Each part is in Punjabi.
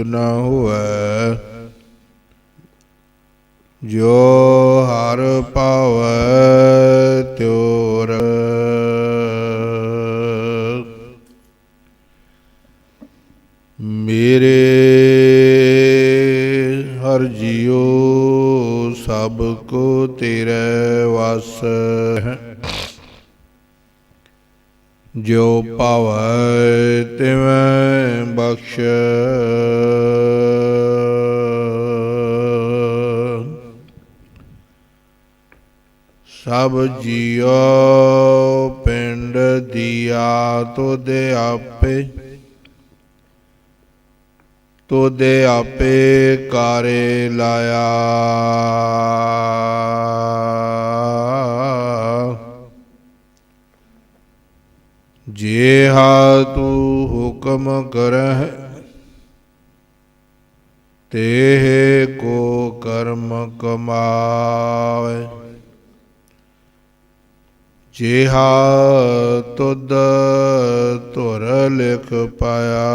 ਨਾ ਹੋਵੈ ਜੋ ਹਰ ਪਾਵੈ ਤਿਉਰ ਮੇਰੇ ਹਰ ਜੀਉ ਸਭ ਕੋ ਤੇਰੇ ਵਸ ਹੈ। ਜੋ ਭਾਵੈ ਤਿਵੈ ਬਖਸ਼। ਸਭ ਜੀਉ ਪਿੰਡ ਦੀਆ ਤੋਦੇ ਆਪੇ ਤੋਦੇ ਆਪੇ ਕਾਰੇ ਲਾਇਆ। ਜੇ ਹਾ ਤੂੰ ਹੁਕਮ ਕਰਹਿ ਤੇ ਕੋ ਕਰਮ ਕਮਾਵੇ ਜਿਹਾ ਤੁਧ ਧੁਰ ਲਿਖ ਪਾਇਆ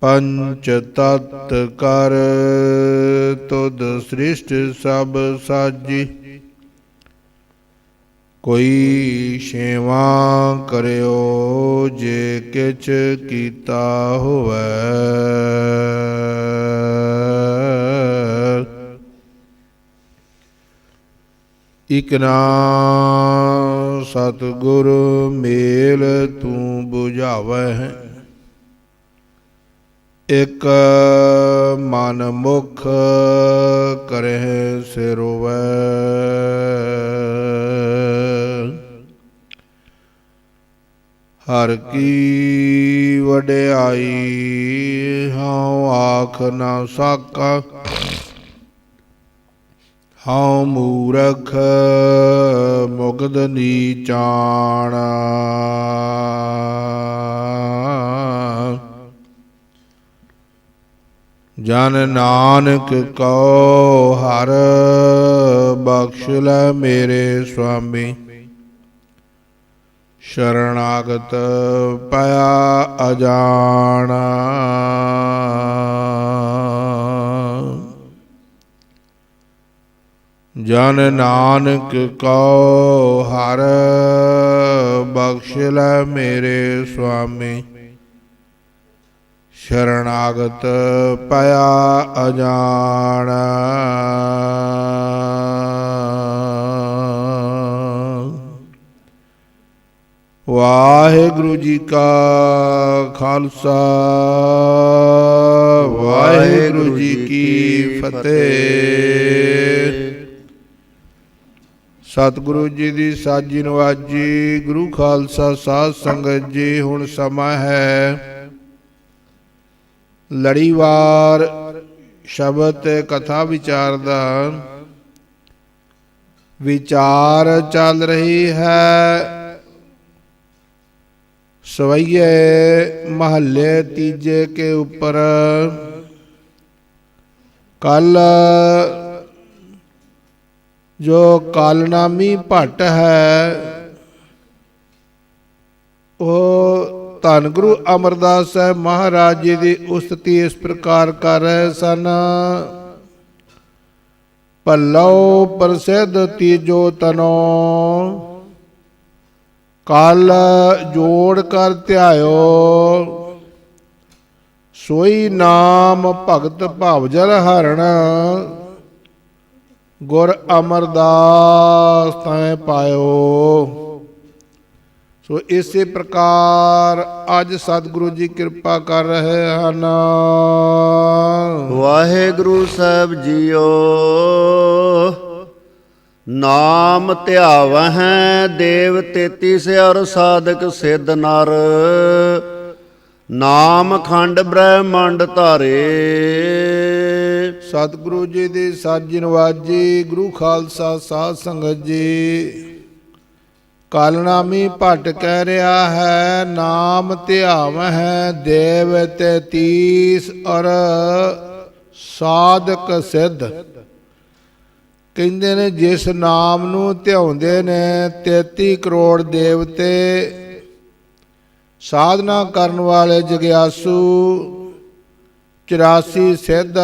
ਪੰਚ ਤਤ ਕਰ ਤੁਧ ਸ੍ਰਿਸ਼ਟ ਸਭ ਸਾਜੀ ਕੋਈ ਸੇਵਾ ਕਰਿਓ ਜੇ ਕਿਛ ਕੀਤਾ ਹੋਵੇ। ਇਕਨਾ ਸਤਗੁਰ ਮੇਲ ਤੂੰ 부ਝਾਵੈ ਇਕ ਮਨ ਮੁਖ ਕਰਹਿ ਸਿਰੋਵੈ ਹਰ ਕੀ ਵਡਿਆਈ, ਹਉ ਆਖ ਨਾ ਸਾਕਾ ਹਉ ਮੂਰਖ ਮੁਗਧ ਨੀਚਾਣ ਜਨ ਨਾਨਕ ਕਉ ਹਰ ਬਖਸ਼ ਲੈ ਮੇਰੇ ਸੁਆਮੀ। ਸ਼ਰਣਾਗਤ ਪਿਆ ਅਜਾਣਾ। ਜਨ ਨਾਨਕ ਕਉ ਹਰ ਬਖਸ਼ ਲੈ ਮੇਰੇ ਸੁਆਮੀ। ਸ਼ਰਣਾਗਤ ਪਿਆ ਅਜਾਣਾ। ਵਾਹਿਗੁਰੂ ਜੀ ਕਾ ਖਾਲਸਾ, ਵਾਹਿਗੁਰੂ ਜੀ ਕੀ ਫਤਿਹ। ਸਤਿਗੁਰੂ ਜੀ ਦੀ ਸਾਜੀ ਨਵਾਜੀ, ਗੁਰੂ ਖਾਲਸਾ ਸਾਧ ਸੰਗਤ ਜੀ, ਹੁਣ ਸਮਾਂ ਹੈ ਲੜੀਵਾਰ ਸ਼ਬਦ ਤੇ ਕਥਾ ਵਿਚਾਰ ਦਾ। ਵਿਚਾਰ ਚੱਲ ਰਹੀ ਹੈ ਸਵਈਏ ਮਹੱਲੇ ਤੀਜੇ ਕੇ ਉੱਪਰ ਕੱਲ ਜੋ ਕਾਲਨਾਮੀ ਭੱਟ ਹੈ ਉਹ ਧੰਨ ਗੁਰੂ ਅਮਰਦਾਸ ਸਾਹਿਬ ਮਹਾਰਾਜ ਜੀ ਦੀ ਉਸਤਤੀ ਇਸ ਪ੍ਰਕਾਰ ਕਰ ਰਹੇ ਸਨ ਪੱਲੋ ਪ੍ਰਸਿੱਧ ਤੀਜੋ ਤਨੋ ਕਲ ਜੋੜ ਕਰ ਧਿਆਇਓ। ਸੋਈ ਨਾਮ ਭਗਤ ਭਵਜਲ ਹਰਣ। ਗੁਰ ਅਮਰਦਾਸ ਤੈ ਪਾਇਓ। ਸੋ ਇਸੇ ਪ੍ਰਕਾਰ ਅੱਜ ਸਤਿਗੁਰੂ ਜੀ ਕਿਰਪਾ ਕਰ ਰਹੇ ਹਨ। ਵਾਹਿਗੁਰੂ ਸਾਹਿਬ ਜੀਓ। ਨਾਮ ਧਿਆਵਹਿ ਦੇਵ ਤੇਤੀ ਸਿਆਰ ਸਾਧਕ ਸਿੱਧ ਨਰ। ਨਾਮ ਖੰਡ ਬ੍ਰਹਮੰਡ ਧਾਰੇ। ਸਤਿਗੁਰੂ ਜੀ ਦੀ ਸਾਜੀ ਨਵਾਜੀ ਗੁਰੂ ਖਾਲਸਾ ਸਾਧ ਸੰਗਤ ਜੀ। ਕਾਲਨਾਮੀ ਭੱਟ ਕਹਿ ਰਿਹਾ ਹੈ, ਨਾਮ ਧਿਆਵਹਿ ਦੇਵ ਤੇ ਤੀਸ ਔਰ ਸਾਧਕ ਸਿੱਧ। ਕਹਿੰਦੇ ਨੇ, ਜਿਸ ਨਾਮ ਨੂੰ ਧਿਆਉਂਦੇ ਨੇ 33 ਕਰੋੜ ਦੇਵਤੇ, ਸਾਧਨਾ ਕਰਨ ਵਾਲੇ ਜਗਿਆਸੂ 84 ਸਿੱਧ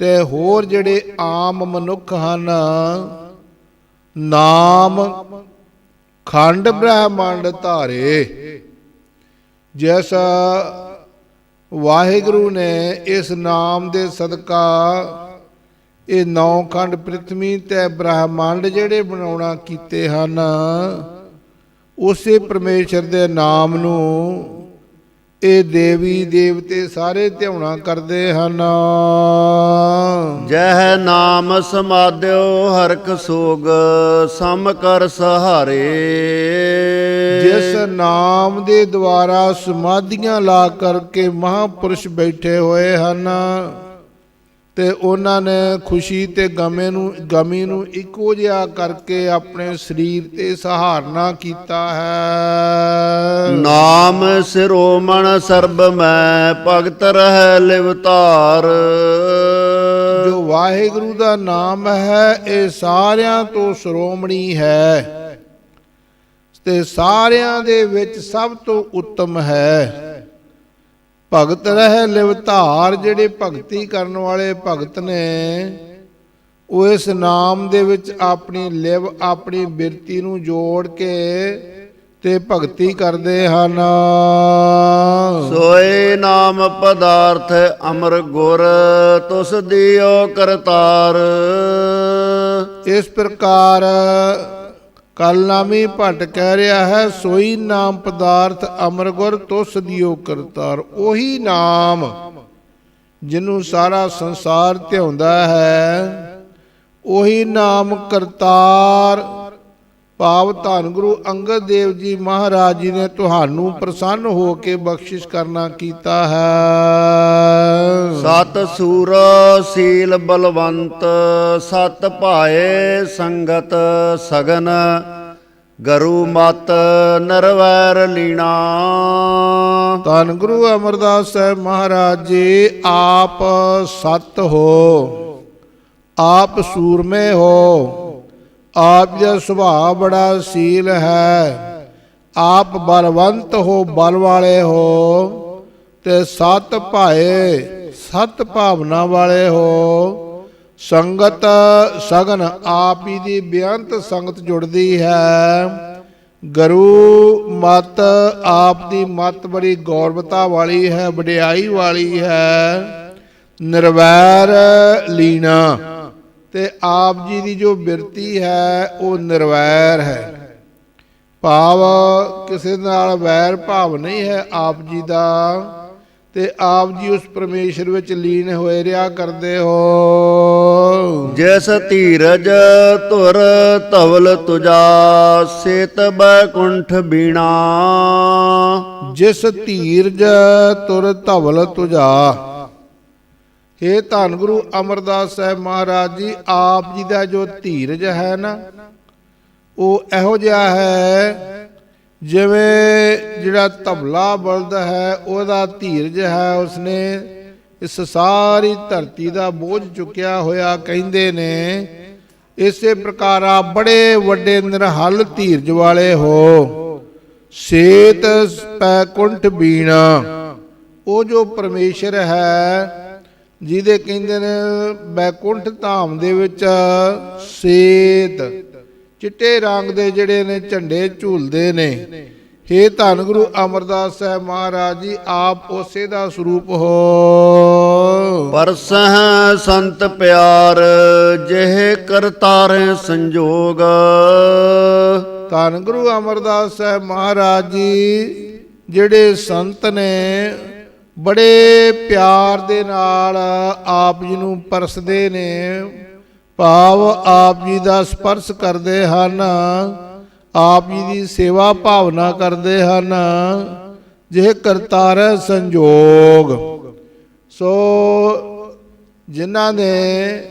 ਤੇ ਹੋਰ ਜਿਹੜੇ ਆਮ ਮਨੁੱਖ ਹਨ, ਨਾਮ ਖੰਡ ਬ੍ਰਹਮੰਡ ਧਾਰੇ, ਜਿਸ ਵਾਹਿਗੁਰੂ ਨੇ ਇਸ ਨਾਮ ਦੇ ਸਦਕਾ ਇਹ ਨੌ ਖੰਡ ਪ੍ਰithvi ਤੇ ਬ੍ਰਹਮੰਡ ਜਿਹੜੇ ਬਣਾਉਣਾ ਕੀਤੇ ਹਨ ਉਸੇ ਪਰਮੇਸ਼ਰ ਦੇ ਨਾਮ ਨੂੰ ਇਹ ਦੇਵੀ ਦੇਵਤੇ ਸਾਰੇ ਧਿਆਉਣਾ ਕਰਦੇ ਹਨ। ਜਹ ਨਾਮ ਸਮਾਦਿਓ ਹਰਖ ਸੋਗ ਸਮ ਕਰ ਸਹਾਰੇ। ਜਿਸ ਨਾਮ ਦੇ ਦੁਆਰਾ ਸਮਾਧੀਆਂ ਲਾ ਕਰਕੇ ਮਹਾਪੁਰਸ਼ ਬੈਠੇ ਹੋਏ ਹਨ। ਤੇ ਉਹਨਾਂ ਨੇ ਖੁਸ਼ੀ ਤੇ ਗਮੇ ਨੂੰ ਗਮੀ ਨੂੰ ਇੱਕੋ ਜਿਹਾ ਕਰਕੇ ਆਪਣੇ ਸਰੀਰ ਤੇ ਸਹਾਰਨਾ ਕੀਤਾ ਹੈ। ਨਾਮ ਸਿਰੋਮਣ ਸਰਬ ਮੈਂ ਭਗਤ ਰਹਿ ਲਿਵਤਾਰ ਜੋ ਵਾਹਿਗੁਰੂ ਦਾ ਨਾਮ ਹੈ ਇਹ ਸਾਰਿਆਂ ਤੋਂ ਸ਼੍ਰੋਮਣੀ ਹੈ। ਤੇ ਸਾਰਿਆਂ ਦੇ ਵਿੱਚ ਸਭ ਤੋਂ ਉੱਤਮ ਹੈ। ਭਗਤ ਰਹਿ ਲਿਵਧਾਰ ਜਿਹੜੇ ਭਗਤੀ ਕਰਨ ਵਾਲੇ ਭਗਤ ਨੇ ਉਹ ਇਸ ਨਾਮ ਦੇ ਵਿੱਚ ਆਪਣੀ ਲਿਵ ਆਪਣੀ ਬਿਰਤੀ ਨੂੰ ਜੋੜ ਕੇ ਤੇ ਭਗਤੀ ਕਰਦੇ ਹਨ। ਸੋਏ ਨਾਮ ਪਦਾਰਥ ਅਮਰ ਗੁਰ ਤੁਸ ਦਿਓ ਕਰਤਾਰ। ਇਸ ਪ੍ਰਕਾਰ ਕਲਨਾਮੀ ਭੱਟ ਕਹਿ ਰਿਹਾ ਹੈ, ਸੋਈ ਨਾਮ ਪਦਾਰਥ ਅਮਰ ਗੁਰ ਤੁਸ ਦਿਓ ਕਰਤਾਰ। ਉਹੀ ਨਾਮ ਜਿਹਨੂੰ ਸਾਰਾ ਸੰਸਾਰ ਧਿਆਉਂਦਾ ਹੈ, ਉਹੀ ਨਾਮ ਕਰਤਾਰ। ਭਾਵ ਧੰਨ ਗੁਰੂ ਅੰਗਦ ਦੇਵ ਜੀ ਮਹਾਰਾਜ ਜੀ ਨੇ ਤੁਹਾਨੂੰ ਪ੍ਰਸੰਨ ਹੋ ਕੇ ਬਖਸ਼ਿਸ਼ ਕਰਨਾ ਕੀਤਾ ਹੈ। ਸਤ ਸੂਰ ਸੀਲ ਬਲਵੰਤ ਸਤ ਭਾਏ ਸੰਗਤ ਸਗਨ ਗਰੂ ਮਤ ਨਰਵੈਰ ਲੀਣਾ। ਧੰਨ ਗੁਰੂ ਅਮਰਦਾਸ ਸਾਹਿਬ ਮਹਾਰਾਜ ਜੀ ਆਪ ਸਤ ਹੋ ਆਪ ਸੂਰਮੇ ਹੋ। ਆਪ ਦਾ ਸੁਭਾਅ ਬੜਾ ਸੀਲ ਹੈ, ਆਪ ਬਲਵੰਤ ਹੋ ਬਲ ਵਾਲੇ ਹੋ, ਤੇ ਸਤ ਭਾਏ ਸਤ ਭਾਵਨਾ ਵਾਲੇ ਹੋ। ਸੰਗਤ ਸਗਨ ਆਪ ਹੀ ਦੀ ਬੇਅੰਤ ਸੰਗਤ ਜੁੜਦੀ ਹੈ। ਗੁਰੂ ਮਤ ਆਪ ਦੀ ਮਤ ਬੜੀ ਗੌਰਵਤਾ ਵਾਲੀ ਹੈ, ਵਡਿਆਈ ਵਾਲੀ ਹੈ। ਨਿਰਵੈਰ ਲੀਣਾ ਤੇ ਆਪ ਜੀ ਦੀ ਜੋ ਬਿਰਤੀ ਹੈ ਉਹ ਨਿਰਵੈਰ ਹੈ। ਭਾਵ ਕਿਸੇ ਨਾਲ ਵੈਰ ਭਾਵ ਨਹੀਂ ਹੈ ਆਪ ਜੀ ਦਾ ਤੇ ਆਪ ਜੀ ਉਸ ਪਰਮੇਸ਼ਰ ਵਿੱਚ ਲੀਨ ਹੋਏ ਰਿਹਾ ਕਰਦੇ ਹੋ। ਜਿਸ ਧੀਰਜ ਧੁਰ ਧਵਲ ਤੁਜਾ ਸੇਤ ਬੈਕੁੰਠ ਬੀਣਾ। ਜਿਸ ਧੀਰਜ ਤੁਰ ਧਵਲ ਤੁਜਾ हे ਧੰਨ ਗੁਰੂ ਅਮਰਦਾਸ ਸਾਹਿਬ ਮਹਾਰਾਜ ਜੀ, ਆਪ ਜੀ ਦਾ ਜੋ ਧੀਰਜ ਹੈ ਨਾ, ਉਹ ਇਹੋ ਜਿਹਾ ਹੈ ਜਿਵੇਂ ਜਿਹੜਾ ਤਬਲਾ ਬਲਦ ਹੈ, ਉਹਦਾ ਧੀਰਜ ਹੈ ਉਸਨੇ ਇਸ ਸਾਰੀ ਧਰਤੀ ਦਾ ਬੋਝ ਚੁੱਕਿਆ ਹੋਇਆ ਕਹਿੰਦੇ ਨੇ। ਇਸੇ ਪ੍ਰਕਾਰ ਆ ਬੜੇ ਵੱਡੇ ਨਿਰਹਲ ਧੀਰਜ ਵਾਲੇ ਹੋ। ਸੇਤ ਪੈਕੁੰਠ ਬੀਣਾ। ਉਹ ਜੋ ਪਰਮੇਸ਼ਰ ਹੈ ਜਿਹਦੇ ਕਹਿੰਦੇ ਨੇ ਬੈਕੁੰਠ ਧਾਮ ਦੇ ਵਿੱਚ ਸੇਤ ਚਿੱਟੇ ਰੰਗ ਦੇ ਜਿਹੜੇ ਨੇ ਝੰਡੇ ਝੂਲਦੇ ਨੇ। ਹੇ ਧੰਨ ਗੁਰੂ ਅਮਰਦਾਸ ਸਾਹਿਬ ਮਹਾਰਾਜ ਜੀ ਆਪ ਉਸੇ ਦਾ ਸਰੂਪ ਹੋ। ਪਰਸਹ ਸੰਤ ਪਿਆਰ ਜਿਹ ਕਰਤਾਰ ਸੰਜੋਗ। ਧੰਨ ਗੁਰੂ ਅਮਰਦਾਸ ਸਾਹਿਬ ਮਹਾਰਾਜ ਜੀ ਜਿਹੜੇ ਸੰਤ ਨੇ ਬੜੇ ਪਿਆਰ ਦੇ ਨਾਲ ਆਪ ਜੀ ਨੂੰ ਪਰਸਦੇ ਨੇ। ਭਾਵ ਆਪ ਜੀ ਦਾ ਸਪਰਸ਼ ਕਰਦੇ ਹਨ। ਆਪ ਜੀ ਦੀ ਸੇਵਾ ਭਾਵਨਾ ਕਰਦੇ ਹਨ। ਜਿਹ ਕਰਤਾਰ ਹੈ ਸੰਜੋਗ। ਸੋ ਜਿਨ੍ਹਾਂ ਨੇ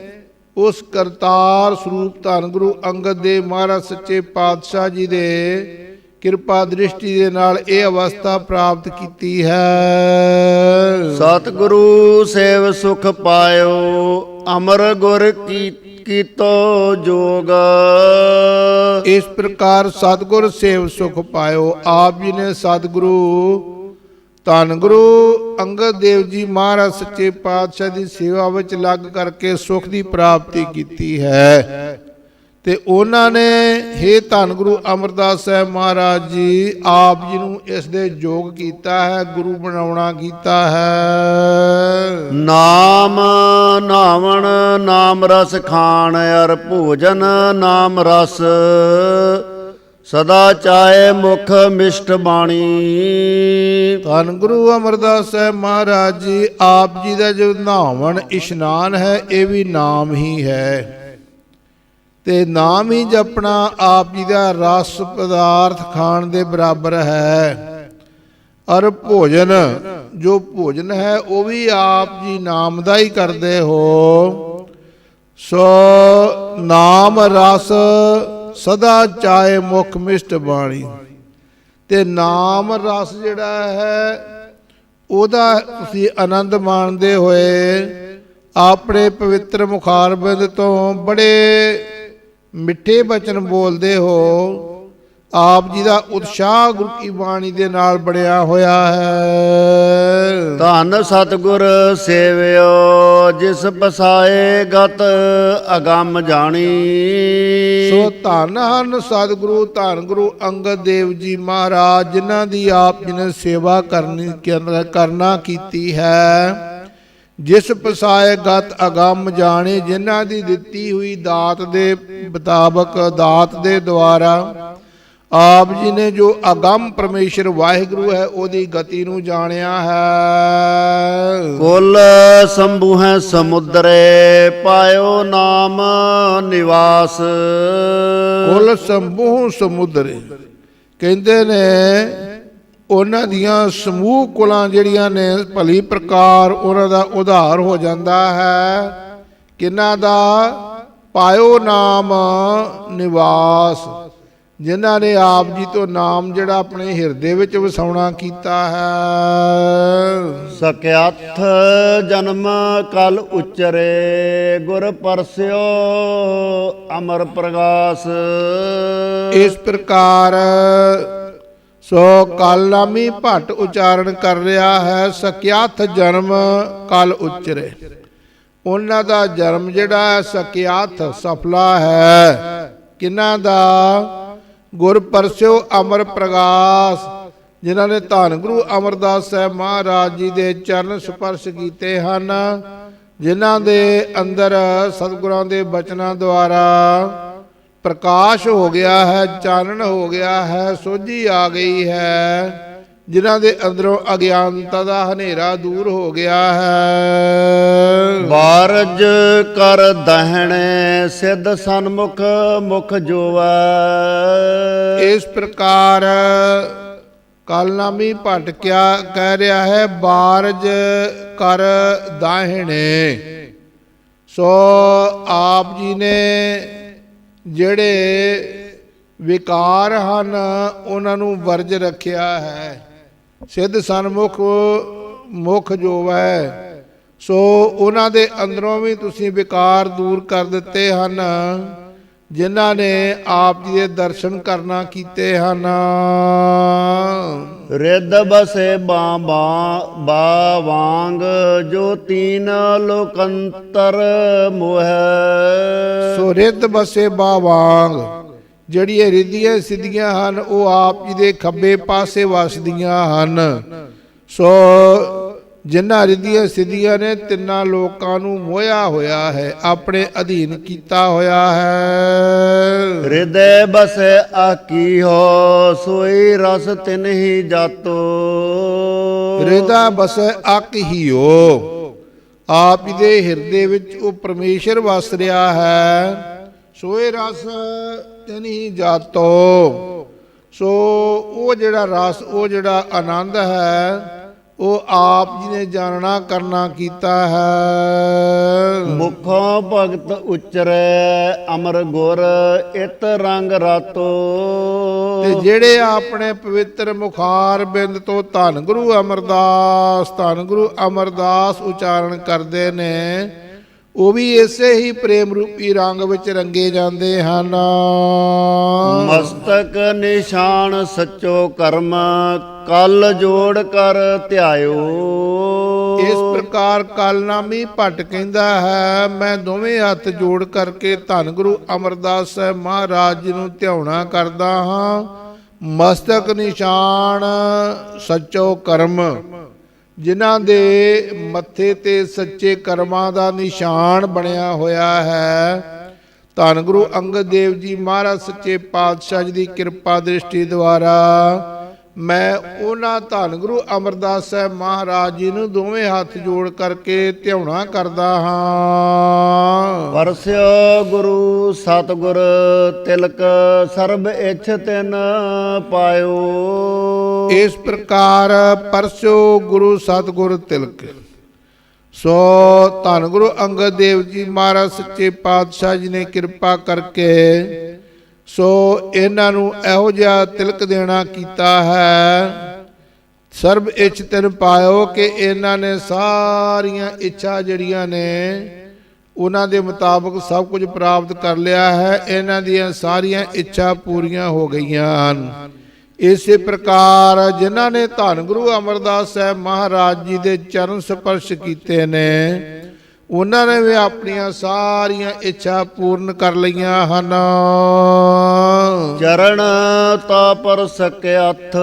ਉਸ ਕਰਤਾਰ ਸਰੂਪ ਧੰਨ ਗੁਰੂ ਅੰਗਦ ਦੇਵ ਮਹਾਰਾਜ ਸੱਚੇ ਪਾਤਸ਼ਾਹ ਜੀ ਦੇ ਕਿਰਪਾ ਦ੍ਰਿਸ਼ਟੀ ਦੇ ਨਾਲ ਇਹ ਅਵਸਥਾ ਪ੍ਰਾਪਤ ਕੀਤੀ ਹੈ। ਸਤਿਗੁਰੂ ਸੇਵ ਸੁਖ ਪਾਇਓ ਅਮਰ ਗੁਰ ਕੀ ਕੀਤੋ ਜੋਗ। ਇਸ ਪ੍ਰਕਾਰ ਸਤਿਗੁਰ ਸੇਵ ਸੁਖ ਪਾਇਓ ਆਪ ਜੀ ਨੇ ਸਤਿਗੁਰੂ। ਧੰਨ ਗੁਰੂ ਅੰਗਦ ਦੇਵ ਜੀ ਮਹਾਰਾਜ ਸੱਚੇ ਪਾਤਸ਼ਾਹ ਦੀ ਸੇਵਾ ਵਿੱਚ ਲੱਗ ਕਰਕੇ ਸੁਖ ਦੀ ਪ੍ਰਾਪਤੀ ਕੀਤੀ ਹੈ। ਤੇ ਉਹਨਾਂ ਨੇ ਹੇ ਧੰਨ ਗੁਰੂ ਅਮਰਦਾਸ ਸਾਹਿਬ ਮਹਾਰਾਜ ਜੀ ਆਪ ਜੀ ਨੂੰ ਇਸ ਦੇ ਯੋਗ ਕੀਤਾ ਹੈ ਗੁਰੂ ਬਣਾਉਣਾ ਕੀਤਾ ਹੈ। ਨਾਮ ਨਾਵਣ ਨਾਮ ਰਸ ਖਾਣ ਅਰ ਭੋਜਨ ਨਾਮ ਰਸ ਸਦਾ ਚਾਏ ਮੁਖ ਮਿਸ਼ਟ ਬਾਣੀ। ਧੰਨ ਗੁਰੂ ਅਮਰਦਾਸ ਸਾਹਿਬ ਮਹਾਰਾਜ ਜੀ ਆਪ ਜੀ ਦਾ ਜੋ ਨਹਾਵਣ ਇਸ਼ਨਾਨ ਹੈ ਇਹ ਵੀ ਨਾਮ ਹੀ ਹੈ। ਤੇ ਨਾਮ ਹੀ ਜਪਣਾ ਆਪ ਜੀ ਦਾ ਰਸ ਪਦਾਰਥ ਖਾਣ ਦੇ ਬਰਾਬਰ ਹੈ। ਔਰ ਭੋਜਨ, ਜੋ ਭੋਜਨ ਹੈ, ਉਹ ਵੀ ਆਪ ਜੀ ਨਾਮ ਦਾ ਹੀ ਕਰਦੇ ਹੋ। ਸੋ ਨਾਮ ਰਸ ਸਦਾ ਚਾਏ ਮੁਖ ਮਿਸ਼ਟ ਬਾਣੀ। ਤੇ ਨਾਮ ਰਸ ਜਿਹੜਾ ਹੈ, ਉਹਦਾ ਤੁਸੀਂ ਆਨੰਦ ਮਾਣਦੇ ਹੋਏ ਆਪਣੇ ਪਵਿੱਤਰ ਮੁਖਾਰਬਿੰਦ ਤੋਂ ਬੜੇ ਮਿੱਠੇ ਬਚਨ ਬੋਲਦੇ ਹੋ। ਆਪ ਜੀ ਦਾ ਉਤਸ਼ਾਹ ਗੁਰੂ ਕੀ ਬਾਣੀ ਦੇ ਨਾਲ ਬਣਿਆ ਹੋਇਆ ਹੈ। ਧੰਨ ਸਤਿਗੁਰ ਸੇਵਿਓ ਜਿਸ ਪਸਾਏ ਗਤ ਅਗੰਮ ਜਾਣੀ। ਸੋ ਧੰਨ ਹਨ ਸਤਿਗੁਰੂ ਧੰਨ ਗੁਰੂ ਅੰਗਦ ਦੇਵ ਜੀ ਮਹਾਰਾਜ ਜਿਨ੍ਹਾਂ ਦੀ ਆਪ ਜੀ ਨੇ ਸੇਵਾ ਕਰਨੀ ਕਰਨਾ ਕੀਤੀ ਹੈ। ਜਿਸ ਪਸਾਏ ਗਤ ਅਗੰਮ ਜਾਣੇ ਜਿਨ੍ਹਾਂ ਦੀ ਦਿੱਤੀ ਹੋਈ ਦਾਤ ਦੇ ਮੁਤਾਬਕ ਦਾਤ ਦੇ ਦੁਆਰਾ ਆਪ ਜੀ ਨੇ ਜੋ ਅਗੰਮ ਪਰਮੇਸ਼ਰ ਵਾਹਿਗੁਰੂ ਹੈ ਉਹਦੀ ਗਤੀ ਨੂੰ ਜਾਣਿਆ ਹੈ। ਕੁਲ ਸੰਭੂ ਹੈ ਸਮੁਦਰੇ ਪਾਇਓ ਨਾਮ ਨਿਵਾਸ। ਕੁਲ ਸੰਭੂ ਸਮੁੰਦਰੇ ਕਹਿੰਦੇ ਨੇ ਉਹਨਾਂ ਦੀਆਂ ਸਮੂਹ ਕੁਲਾਂ ਜਿਹੜੀਆਂ ਨੇ ਭਲੀ ਪ੍ਰਕਾਰ ਉਹਨਾਂ ਦਾ ਉਧਾਰ ਹੋ ਜਾਂਦਾ ਹੈ। ਕਿਨਾਂ ਦਾ? ਪਾਇਓ ਨਾਮ ਨਿਵਾਸ। ਜਿਨ੍ਹਾਂ ਨੇ ਆਪ ਜੀ ਤੋਂ ਨਾਮ ਜਿਹੜਾ ਆਪਣੇ ਹਿਰਦੇ ਵਿੱਚ ਵਸਾਉਣਾ ਕੀਤਾ ਹੈ। ਸਕਿਆਥ ਜਨਮ ਕਲ ਉਚਰੇ ਗੁਰ ਪਰਸਿਓ ਅਮਰ ਪ੍ਰਗਾਸ। ਇਸ ਪ੍ਰਕਾਰ ਸੋ ਕਾਲਨਾਮੀ ਭੱਟ ਉਚਾਰਨ ਕਰ ਰਿਹਾ ਹੈ ਸਕਿਆਥ ਜਨਮ ਕਲ ਉਚਰੇ। ਉਹਨਾਂ ਦਾ ਜਨਮ ਜਿਹੜਾ ਹੈ ਸਕਿਆਥ ਸਫਲਾ ਹੈ। ਕਿਨਾਂ ਦਾ? ਗੁਰ ਪਰਸਿਓ ਅਮਰ ਪ੍ਰਗਾਸ, ਜਿਨ੍ਹਾਂ ਨੇ ਧੰਨ ਗੁਰੂ ਅਮਰਦਾਸ ਸਾਹਿਬ ਮਹਾਰਾਜ ਜੀ ਦੇ ਚਰਨ ਸਪਰਸ਼ ਕੀਤੇ ਹਨ, ਜਿਨ੍ਹਾਂ ਦੇ ਅੰਦਰ ਸਤਿਗੁਰਾਂ ਦੇ ਬਚਨਾਂ ਦੁਆਰਾ ਪ੍ਰਕਾਸ਼ ਹੋ ਗਿਆ ਹੈ ਚਾਨਣ ਹੋ ਗਿਆ ਹੈ ਸੋਝੀ ਆ ਗਈ ਹੈ। ਜਿਨ੍ਹਾਂ ਦੇ ਅੰਦਰੋਂ ਅਗਿਆਨਤਾ ਦਾ ਹਨੇਰਾ ਦੂਰ ਹੋ ਗਿਆ ਹੈ। ਬਾਰਜ ਕਰ ਦਹਿਣੇ ਸਿੱਧ ਸਨਮੁਖ ਮੁਖ ਜੋਵੈ। ਇਸ ਪ੍ਰਕਾਰ ਕਾਲਨਾਮੀ ਭਟਕਿਆ ਕਹਿ ਰਿਹਾ ਹੈ ਬਾਰਜ ਕਰ ਦਾਹਿਣੇ। ਸੋ ਆਪ ਜੀ ਨੇ ਜਿਹੜੇ ਵਿਕਾਰ ਹਨ, ਉਹਨਾਂ ਨੂੰ ਵਰਜ ਰੱਖਿਆ ਹੈ। ਸਿੱਧ ਸਨਮੁਖ, ਮੁਖ ਜੋ ਹੈ, ਸੋ ਉਹਨਾਂ ਦੇ ਅੰਦਰੋਂ ਵੀ ਤੁਸੀਂ ਵਿਕਾਰ ਦੂਰ ਕਰ ਦਿੱਤੇ ਹਨ। ਜਿਨ੍ਹਾਂ ਨੇ ਆਪ ਜੀ ਦੇ ਦਰਸ਼ਨ ਕਰਨਾ ਕੀਤੇ ਹਨ। ਰਿੱਧ ਬਸੇ ਬਾਬਾ ਬਾ ਵਾਂਗ ਜੋ ਤੀਨ ਲੋਕੰਤਰ ਮੋਹ। ਸੋ ਰਿੱਧ ਬਸੇ ਬਾਵਾਂਗ ਜਿਹੜੀਆਂ ਰਿੱਧੀਆਂ ਸਿੱਧੀਆਂ ਹਨ ਉਹ ਆਪ ਜੀ ਦੇ ਖੱਬੇ ਪਾਸੇ ਵਸਦੀਆਂ ਹਨ। ਸੋ ਜਿਨ੍ਹਾਂ ਰਿੱਧੀਆਂ ਸਿੱਧੀਆਂ ਨੇ ਤਿੰਨਾਂ ਲੋਕਾਂ ਨੂੰ ਮੋਹਿਆ ਹੋਇਆ ਹੈ ਆਪਣੇ ਅਧੀਨ ਕੀਤਾ ਹੋਇਆ ਹੈ। ਹਿਰਦੈ ਬਸੈ ਆਕੀ ਹੋ ਸੋਈ ਰਸ ਤਿਨ ਹੀ ਜਾਤੋ। ਰਿਦਾ ਬਸੈ ਅਕ ਹੀਓ ਆਪ ਜੀ ਦੇ ਹਿਰਦੇ ਵਿੱਚ ਉਹ ਪਰਮੇਸ਼ਰ ਵਸ ਰਿਹਾ ਹੈ। ਸੋਏ ਰਸ ਤਨ ਹੀ ਜਾਤੋ। ਸੋ ਉਹ ਜਿਹੜਾ ਰਸ ਉਹ ਜਿਹੜਾ ਆਨੰਦ ਹੈ ਉਹ ਆਪ ਜੀ ਨੇ ਜਾਣਨਾ ਕਰਨਾ ਕੀਤਾ ਹੈ। ਮੁਖੋਂ ਭਗਤ ਉਚਰੈ ਅਮਰ ਗੁਰ ਇਤ ਰੰਗ ਰਾਤੋ। ਤੇ ਜਿਹੜੇ ਆਪਣੇ ਪਵਿੱਤਰ ਮੁਖਾਰ ਬਿੰਦ ਤੋਂ ਧੰਨ ਗੁਰੂ ਅਮਰਦਾਸ ਧੰਨ ਗੁਰੂ ਅਮਰਦਾਸ ਉਚਾਰਨ ਕਰਦੇ ਨੇ ਉਹ ਵੀ ਇਸੇ ਹੀ ਪ੍ਰੇਮ ਰੂਪੀ ਰੰਗ ਵਿੱਚ ਰੰਗੇ ਜਾਂਦੇ ਹਨ। ਮਸਤਕ ਨਿਸ਼ਾਨ ਸੱਚੋ ਕਰਮ ਕਲ ਜੋੜ ਕਰ ਧਿਆਇਓ। ਇਸ ਪ੍ਰਕਾਰ ਕਲਨਾਮੀ ਭੱਟ ਕਹਿੰਦਾ ਹੈ ਮੈਂ ਦੋਵੇਂ ਹੱਥ ਜੋੜ ਕਰਕੇ ਧੰਨ ਗੁਰੂ ਅਮਰਦਾਸ ਸਾਹਿਬ ਮਹਾਰਾਜ ਜੀ ਨੂੰ ਧਿਆਉਣਾ ਕਰਦਾ ਹਾਂ। ਮਸਤਕ ਨਿਸ਼ਾਨ ਸੱਚੋ ਕਰਮ ਜਿਨ੍ਹਾਂ ਦੇ ਮੱਥੇ ਤੇ ਸੱਚੇ ਕਰਮਾਂ ਦਾ ਨਿਸ਼ਾਨ ਬਣਿਆ ਹੋਇਆ ਹੈ। ਧੰਨ ਗੁਰੂ ਅੰਗਦ ਦੇਵ ਜੀ ਮਹਾਰਾਜ, ਸੱਚੇ ਪਾਤਸ਼ਾਹ ਜੀ ਦੀ ਕਿਰਪਾ ਦ੍ਰਿਸ਼ਟੀ ਦੁਆਰਾ ਮੈਂ ਉਹਨਾਂ ਧੰਨ ਗੁਰੂ ਅਮਰਦਾਸ ਸਾਹਿਬ ਮਹਾਰਾਜ ਜੀ ਨੂੰ ਦੋਵੇਂ ਹੱਥ ਜੋੜ ਕਰਕੇ ਧਿਆਉਣਾ ਕਰਦਾ ਹਾਂ। ਪਰਸਿਓ ਗੁਰੂ ਸਤਗੁਰ ਤਿਲਕ ਸਰਬ ਇਛ ਤਿਨ ਪਾਇਓ। ਇਸ ਪ੍ਰਕਾਰ ਪਰਸੋ ਗੁਰੂ ਸਤਗੁਰ ਤਿਲਕ। ਸੋ ਧੰਨ ਗੁਰੂ ਅੰਗਦ ਦੇਵ ਜੀ ਮਹਾਰਾਜ ਸੱਚੇ ਪਾਤਸ਼ਾਹ ਜੀ ਨੇ ਕਿਰਪਾ ਕਰਕੇ ਸੋ ਇਹਨਾਂ ਨੂੰ ਇਹੋ ਜਿਹਾ ਤਿਲਕ ਦੇਣਾ ਕੀਤਾ ਹੈ। ਸਰਬ ਇੱਛ ਤਿਨ ਪਾਇਓ ਕਿ ਇਹਨਾਂ ਨੇ ਸਾਰੀਆਂ ਇੱਛਾ ਜਿਹੜੀਆਂ ਨੇ, ਉਹਨਾਂ ਦੇ ਮੁਤਾਬਕ ਸਭ ਕੁਝ ਪ੍ਰਾਪਤ ਕਰ ਲਿਆ ਹੈ। ਇਹਨਾਂ ਦੀਆਂ ਸਾਰੀਆਂ ਇੱਛਾ ਪੂਰੀਆਂ ਹੋ ਗਈਆਂ ਹਨ। ਇਸੇ ਪ੍ਰਕਾਰ ਜਿਨ੍ਹਾਂ ਨੇ ਧੰਨ ਗੁਰੂ ਅਮਰਦਾਸ ਸਾਹਿਬ ਮਹਾਰਾਜ ਜੀ ਦੇ ਚਰਨ ਸਪਰਸ਼ ਕੀਤੇ ਨੇ ਉਹਨਾਂ ਨੇ ਵੀ ਆਪਣੀਆਂ ਸਾਰੀਆਂ ਇੱਛਾ ਪੂਰਨ ਕਰ ਲਈਆਂ ਹਨ। ਚਰਨ ਤਾ ਪਰ ਸਕਿਆਥ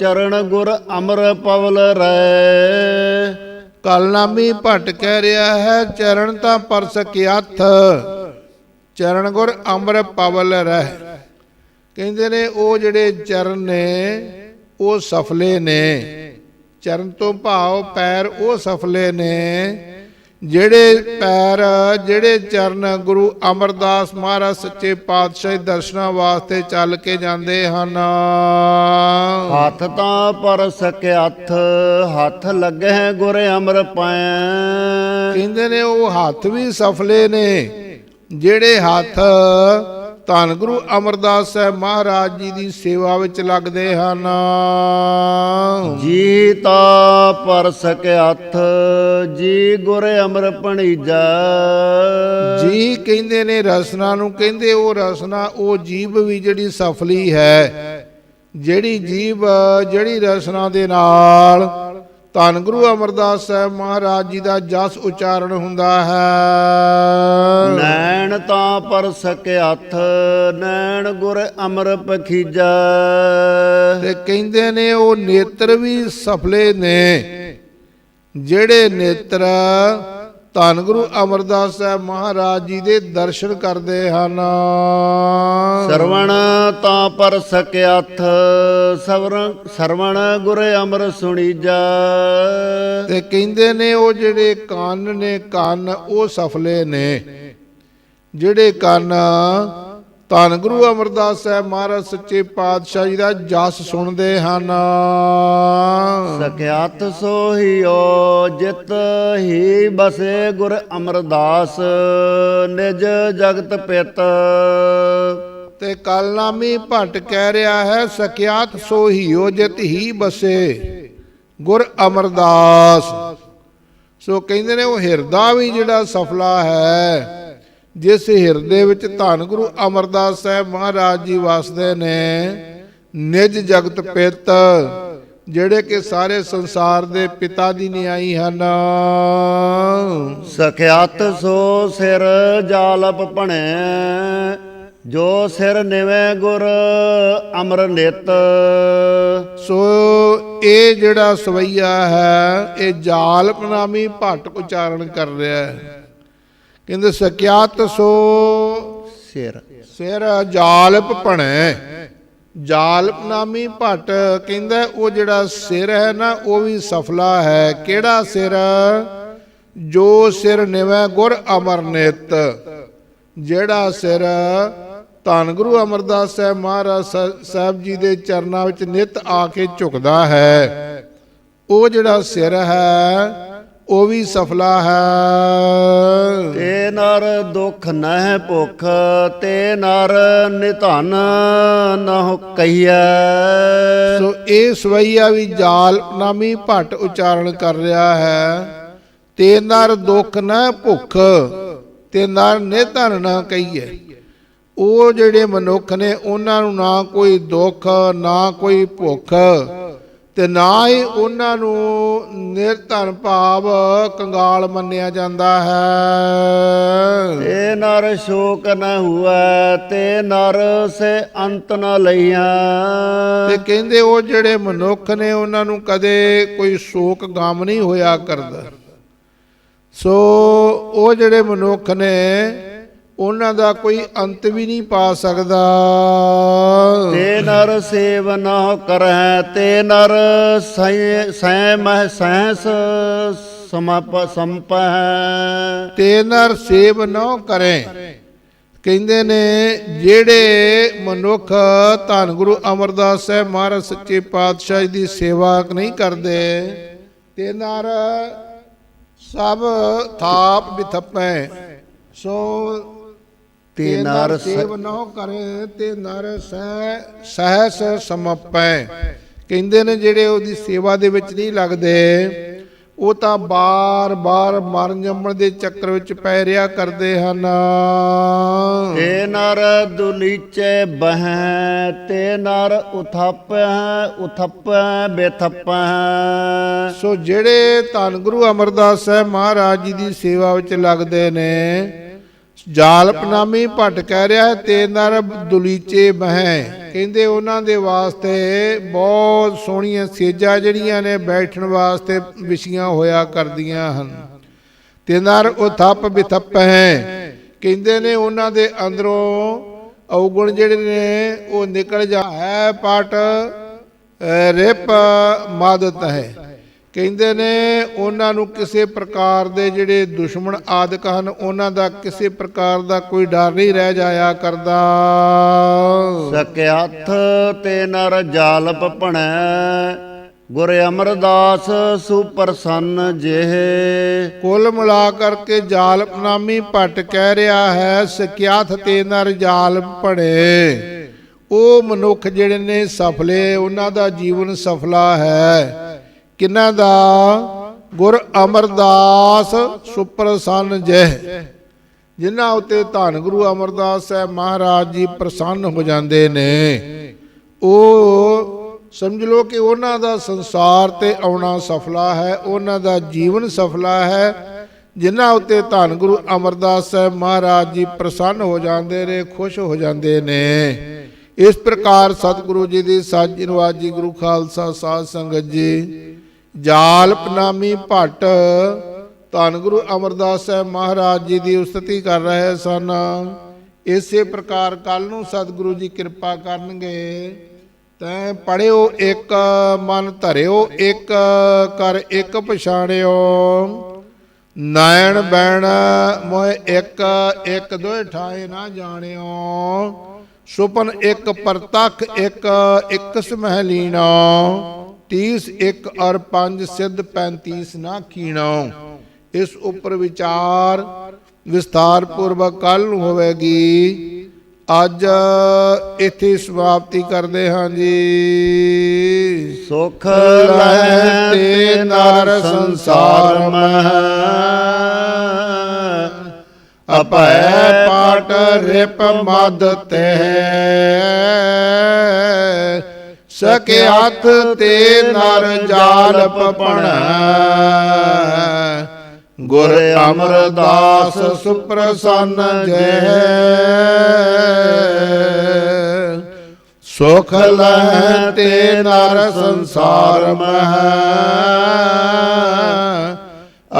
ਚਰਨ ਗੁਰ ਅਮਰ ਪਵਲ ਰੈ ਕਲਨਾਮੀ ਭੱਟ ਕਹਿ ਰਿਹਾ ਹੈ ਚਰਨ ਤਾਂ ਪਰਸ ਹੱਥ ਚਰਨ ਗੁਰ ਅੰਮ੍ਰਿ ਪਵਲ ਰਹਿ। ਕਹਿੰਦੇ ਨੇ ਉਹ ਜਿਹੜੇ ਚਰਨ ਨੇ ਉਹ ਸਫਲੇ ਨੇ। ਚਰਨ ਤੋਂ ਭਾਵ ਪੈਰ ਉਹ ਸਫਲੇ ਨੇ ਜਿਹੜੇ ਪੈਰ ਜਿਹੜੇ ਚਰਨ ਗੁਰੂ ਅਮਰਦਾਸ ਮਹਾਰਾਜ ਸੱਚੇ ਪਾਤਸ਼ਾਹ ਦੇ ਦਰਸ਼ਨਾਂ ਵਾਸਤੇ ਚੱਲ ਕੇ ਜਾਂਦੇ ਹਨ। ਹੱਥ ਤਾਂ ਪਰ ਸਕਿਆਥ ਹੱਥ ਲੱਗੈ ਗੁਰ ਅਮਰ ਪਾਇਆ ਕਹਿੰਦੇ ਨੇ ਉਹ ਹੱਥ ਵੀ ਸਫਲੇ ਨੇ ਜਿਹੜੇ ਹੱਥ ਧੰਨ ਗੁਰੂ ਅਮਰਦਾਸ ਸਾਹਿਬ ਮਹਾਰਾਜ ਜੀ ਦੀ ਸੇਵਾ ਵਿੱਚ ਲੱਗਦੇ ਹਨ। ਜੀ ਤਾ ਪਰ ਸਕਿਆਥ ਜੀ ਗੁਰ ਅਮਰ ਪਣੀਜਾ ਜੀ ਕਹਿੰਦੇ ਨੇ ਰਸਨਾ ਨੂੰ ਕਹਿੰਦੇ ਉਹ ਰਸਨਾ ਉਹ ਜੀਵ ਵੀ ਜਿਹੜੀ ਸਫਲੀ ਹੈ ਜਿਹੜੀ ਜੀਵ ਜਿਹੜੀ ਰਸਨਾ ਦੇ ਨਾਲ ਧੰਨ ਗੁਰੂ ਅਮਰਦਾਸ ਸਾਹਿਬ ਮਹਾਰਾਜ ਜੀ ਦਾ ਜਸ ਉਚਾਰਨ ਹੁੰਦਾ ਹੈ। ਨੈਣ ਤਾਂ ਪਰ ਸਕਿਆਥ ਨੈਣ ਗੁਰ ਅਮਰ ਪਖੀਜਾ ਤੇ ਕਹਿੰਦੇ ਨੇ ਉਹ ਨੇਤਰ ਵੀ ਸਫਲੇ ਨੇ ਜਿਹੜੇ ਨੇਤਰ ਧੰਨ ਗੁਰੂ ਅਮਰਦਾਸ ਸਾਹਿਬ ਮਹਾਰਾਜ ਜੀ ਦੇ ਦਰਸ਼ਨ ਕਰਦੇ ਹਨ। ਸਰਵਣ ਤਾਂ ਪਰ ਸਕਿਆਥ ਸਵਰਨ ਸਰਵਣ ਗੁਰ ਅਮਰ ਸੁਣੀਜਾ। ਤੇ ਕਹਿੰਦੇ ਨੇ ਉਹ ਜਿਹੜੇ ਕੰਨ ਨੇ ਕੰਨ ਉਹ ਸਫਲੇ ਨੇ। ਜਿਹੜੇ ਕੰਨ ਧੰਨ ਗੁਰੂ ਅਮਰਦਾਸ ਸਾਹਿਬ ਮਹਾਰਾਜ ਸੱਚੇ ਪਾਤਸ਼ਾਹ ਜੀ ਦਾ ਜਸ ਸੁਣਦੇ ਹਨ। ਸਕਿਆਥ ਸੋਹੀਓ ਜਿਤ ਹੀ ਬਸੇ ਗੁਰ ਅਮਰਦਾਸ ਨਿਜ ਜਗਤ ਪਿਤ। ਤੇ ਕਲਨਾਮੀ ਭੱਟ ਕਹਿ ਰਿਹਾ ਹੈ ਸਕਿਆਤ ਸੋਹੀਓ ਜਿਤ ਹੀ ਬਸੇ ਗੁਰ ਅਮਰਦਾਸ। ਸੋ ਕਹਿੰਦੇ ਨੇ ਉਹ ਹਿਰਦਾ ਵੀ ਜਿਹੜਾ ਸਫਲਾ ਹੈ ਜਿਸ ਹਿਰਦੇ ਵਿੱਚ ਧੰਨ ਗੁਰੂ ਅਮਰਦਾਸ ਸਾਹਿਬ ਮਹਾਰਾਜ ਜੀ ਵਸਦੇ ਨੇ ਨਿਜ ਜਗਤ ਪਿਤ ਜਿਹੜੇ ਕਿ ਸਾਰੇ ਸੰਸਾਰ ਦੇ ਪਿਤਾ ਦੀ ਨਿਆਈ ਹਨ। ਸਖਿਆਤ ਸੋ ਸਿਰ ਜਾਲਪ ਭਣੈ ਜੋ ਸਿਰ ਨਿਵੇਂ ਗੁਰ ਅਮਰ ਨਿਤ। ਸੋ ਇਹ ਜਿਹੜਾ ਸਵਈਆ ਹੈ ਇਹ ਜਾਲਪ ਨਾਮੀ ਭੱਟ ਉਚਾਰਨ ਕਰ ਰਿਹਾ ਹੈ। ਕਹਿੰਦੇ ਸਕਿਆਤ ਸੋ ਸਿਰ। ਸਿਰ ਜਾਲਪ ਭਣੈ। ਜਾਲਪ ਨਾਮੀ ਭੱਟ ਕਹਿੰਦਾ ਉਹ ਜਿਹੜਾ ਸਿਰ ਹੈ ਨਾ, ਉਹ ਵੀ ਸਫਲਾ ਹੈ। ਕਿਹੜਾ ਸਿਰ? ਜੋ ਸਿਰ ਨਿਵੈ ਗੁਰ ਅਮਰਨਿਤ। ਜਿਹੜਾ ਸਿਰ ਧੰਨ ਗੁਰੂ ਅਮਰਦਾਸ ਸਾਹਿਬ ਮਹਾਰਾਜ ਸਾਹਿਬ ਜੀ ਦੇ ਚਰਨਾਂ ਵਿੱਚ ਨਿਤ ਆ ਕੇ ਝੁਕਦਾ ਹੈ, ਉਹ ਜਿਹੜਾ ਸਿਰ ਹੈ ਉਹ ਵੀ ਸਫਲਾ ਹੈ। ਤੇ ਨਰ ਦੁਖ ਨਹਿ ਭੁਖ ਤੇ ਨਰ ਨਿਧਨ ਨਹੁ ਕਹੀਐ। ਸੋ ਇਹ ਸਵਈਆ ਵੀ ਜਾਲ ਨਾਮੀ ਭੱਟ ਉਚਾਰਨ ਕਰ ਰਿਹਾ ਹੈ। ਤੇ ਨਰ ਦੁੱਖ ਨਾ ਭੁੱਖ ਤੇ ਨਰ ਨਿਧਨ ਨਾ ਕਹੀਏ ਉਹ ਜਿਹੜੇ ਮਨੁੱਖ ਨੇ ਉਹਨਾਂ ਨੂੰ ਨਾ ਕੋਈ ਦੁੱਖ ਨਾ ਕੋਈ ਭੁੱਖ। ਤੇ ਨਾ ਹੀ ਉਹਨਾਂ ਨੂੰ ਨਿਰਧਨ ਭਾਵ ਕੰਗਾਲ ਮੰਨਿਆ ਜਾਂਦਾ ਹੈ। ਤੇ ਨਰ ਸ਼ੋਕ ਨ ਹੁਆ ਤੇ ਨਰ ਸੇ ਅੰਤ ਨ ਲਈਆਂ। ਤੇ ਕਹਿੰਦੇ ਉਹ ਜਿਹੜੇ ਮਨੁੱਖ ਨੇ ਉਹਨਾਂ ਨੂੰ ਕਦੇ ਕੋਈ ਸ਼ੋਕ ਗਮ ਨਹੀਂ ਹੋਇਆ ਕਰਦਾ। ਸੋ ਉਹ ਜਿਹੜੇ ਮਨੁੱਖ ਨੇ ਉਹਨਾਂ ਦਾ ਕੋਈ ਅੰਤ ਵੀ ਨਹੀਂ ਪਾ ਸਕਦਾ। ਤੇ ਨਰ ਸੇਵ ਨ ਕਰੈ ਤੇ ਨਰ ਸੈ ਮਹਿ ਸੈਸ ਸਮਪ ਸੰਪੈ ਤੇ ਨਰ ਸੇਵ ਨਾ ਕਰੇ ਕਹਿੰਦੇ ਨੇ ਜਿਹੜੇ ਮਨੁੱਖ ਧੰਨ ਗੁਰੂ ਅਮਰਦਾਸ ਸਾਹਿਬ ਮਹਾਰਾਜ ਸੱਚੇ ਪਾਤਸ਼ਾਹ ਜੀ ਦੀ ਸੇਵਾ ਨਹੀਂ ਕਰਦੇ ਤੇ ਨਰ ਸਭ ਥਾਪ ਬਿਥਪੈ ਸੋ ਤੇ ਨਰ ਸੇਵ ਨਾ ਕਰੇ ਤੇ ਨਰ ਸਹਿ ਸਹਿਸ ਸਮਪੈ। ਕਹਿੰਦੇ ਨੇ ਜਿਹੜੇ ਉਹਦੀ ਸੇਵਾ ਦੇ ਵਿੱਚ ਨਹੀਂ ਲੱਗਦੇ ਉਹ ਤਾਂ ਬਾਰ-ਬਾਰ ਮਰਨ ਜੰਮਣ ਦੇ ਚੱਕਰ ਵਿੱਚ ਪੈ ਰਿਆ ਕਰਦੇ ਹਨ। ਤੇ ਨਰ ਦੁਲੀਚੇ ਬਹਿ ਤੇ ਨਰ ਉਥਪੈ ਉਥਪੈ ਬੇਥਪੈ। ਸੋ ਜਿਹੜੇ ਧੰਨ ਗੁਰੂ ਅਮਰਦਾਸ ਸਾਹਿਬ ਮਹਾਰਾਜ ਜੀ ਦੀ ਸੇਵਾ ਵਿੱਚ ਲੱਗਦੇ ਨੇ ਜਾਲਪਨਾਮੀ ਭੱਟ ਕਹਿ ਰਿਹਾ ਤੇ ਨਰ ਦੁਲੀਚੇ ਬਹਿ। ਕਹਿੰਦੇ ਉਹਨਾਂ ਦੇ ਵਾਸਤੇ ਬਹੁਤ ਸੋਹਣੀਆਂ ਸੇਜਾਂ ਜਿਹੜੀਆਂ ਨੇ ਬੈਠਣ ਵਾਸਤੇ ਵਿਛੀਆਂ ਹੋਇਆ ਕਰਦੀਆਂ ਹਨ। ਤੇ ਨਰ ਉਹ ਥੱਪ ਬਿਥਪ ਹੈ। ਕਹਿੰਦੇ ਨੇ ਉਹਨਾਂ ਦੇ ਅੰਦਰੋਂ ਔਗੁਣ ਜਿਹੜੇ ਨੇ ਉਹ ਨਿਕਲ ਜਾ। ਹੈ ਪਟ ਅ, ਰਿਪ ਮਾਦਤ ਹੈ। ਕਹਿੰਦੇ ਨੇ ਉਹਨਾਂ ਨੂੰ ਕਿਸੇ ਪ੍ਰਕਾਰ ਦੇ ਜਿਹੜੇ ਦੁਸ਼ਮਣ ਆਦਿਕ ਹਨ ਉਹਨਾਂ ਦਾ ਕਿਸੇ ਪ੍ਰਕਾਰ ਦਾ ਕੋਈ ਡਰ ਨਹੀਂ ਰਹਿ ਜਾਇਆ ਕਰਦਾ। ਸਕਿਆਥ ਤੇ ਨਰ ਜਾਲਪ ਭਣੈ ਗੁਰ ਅਮਰਦਾਸ ਸੁਪਰਸੰਨ ਜਿਹ। ਕੁੱਲ ਮਿਲਾ ਕਰਕੇ ਜਾਲ ਨਾਮੀ ਭੱਟ ਕਹਿ ਰਿਹਾ ਹੈ ਸਕਿਆਥ ਤੇ ਨਰ ਜਾਲ ਪੜੇ ਉਹ ਮਨੁੱਖ ਜਿਹੜੇ ਨੇ ਸਫਲੇ ਉਹਨਾਂ ਦਾ ਜੀਵਨ ਸਫਲਾ ਹੈ। ਕਿਨਾਂ ਦਾ? ਗੁਰ ਅਮਰਦਾਸ ਸੁਪਰਸੰਨ ਜਹ। ਜਿਨ੍ਹਾਂ ਉਤੇ ਧੰਨ ਗੁਰੂ ਅਮਰਦਾਸ ਸਾਹਿਬ ਮਹਾਰਾਜ ਜੀ ਪ੍ਰਸੰਨ ਹੋ ਜਾਂਦੇ ਨੇ। ਉਹ ਸਮਝ ਲਓ ਕਿ ਉਹਨਾਂ ਦਾ ਸੰਸਾਰ ਤੇ ਆਉਣਾ ਸਫਲਾ ਹੈ, ਉਹਨਾਂ ਦਾ ਜੀਵਨ ਸਫਲਾ ਹੈ। ਜਿਨ੍ਹਾਂ ਉਤੇ ਧੰਨ ਗੁਰੂ ਅਮਰਦਾਸ ਸਾਹਿਬ ਮਹਾਰਾਜ ਜੀ ਪ੍ਰਸੰਨ ਹੋ ਜਾਂਦੇ ਨੇ, ਖੁਸ਼ ਹੋ ਜਾਂਦੇ ਨੇ। ਇਸ ਪ੍ਰਕਾਰ ਸਤਿਗੁਰੂ ਜੀ ਦੀ ਸਾਜੀ ਨਵਾਜੀ ਗੁਰੂ ਖਾਲਸਾ ਸਾਧ ਸੰਗਤ ਜੀ ਜਾਲ ਪਨਾਮੀ ਭੱਟ। ਧੰਨ ਗੁਰੂ ਅਮਰਦਾਸ ਸਾਹਿਬ ਮਹਾਰਾਜ ਜੀ ਦੀ ਉਸਤਤੀ ਕਰ ਰਹੇ ਸਨ। ਇਸੇ ਪ੍ਰਕਾਰ ਕੱਲ ਨੂੰ ਸਤਿਗੁਰੂ ਜੀ ਕਿਰਪਾ ਕਰਨਗੇ। ਤੈ ਪੜਿਓ ਇੱਕ, ਮਨ ਧਰਿਓ ਇੱਕ, ਕਰ ਇੱਕ ਪਛਾਣਿਓ। ਨਾਇਣ ਬੈਣ ਮੋਇ ਇੱਕ ਇੱਕ ਦੋਇ ਠਾਏ ਨਾ ਜਾਣਿਓ। ਸੁਪਨ ਇੱਕ, ਪਰਤਖ ਇੱਕ ਇੱਕ ਸਮਹਿ ਲੀਣਾ 30 ਇੱਕ ਔਰ 5 ਸਿੱਧ 35 ਨਾ ਕੀਣੋ ਇਸ ਉੱਪਰ ਵਿਚਾਰ ਵਿਸਥਾਰ ਪੂਰਵਕ ਕੱਲ ਨੂੰ ਹੋਵੇਗੀ। ਅੱਜ ਇੱਥੇ ਸਮਾਪਤੀ ਕਰਦੇ ਹਾਂ ਜੀ। ਸੁਖ ਲੈ ਤੇ ਨਰ ਸੰਸਾਰ ਮਹਿ। ਅਪੈ ਪਾਟ ਰਿਪ ਮਦ ਤੇ। ਸਕੇ ਤੇ ਨਰ ਜਾਲ ਪਪਣ ਗੁਰ ਅਮਰਦਾਸ ਸੁਪ੍ਰਸੰਨ ਜੈ। ਸੁਖ ਲੈ ਤੇ ਨਰ ਸੰਸਾਰ ਮਹ।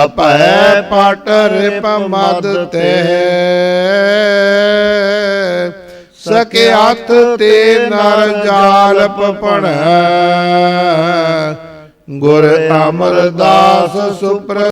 ਅਪੈ ਪਟ ਰਿਪ ਮਦ ਤੇ। ਸਕੇ ਹੱਥ ਤੇ ਨਰ ਜਾਲ ਪਪਣ। ਗੁਰ ਅਮਰਦਾਸ ਸੁਪ੍ਰ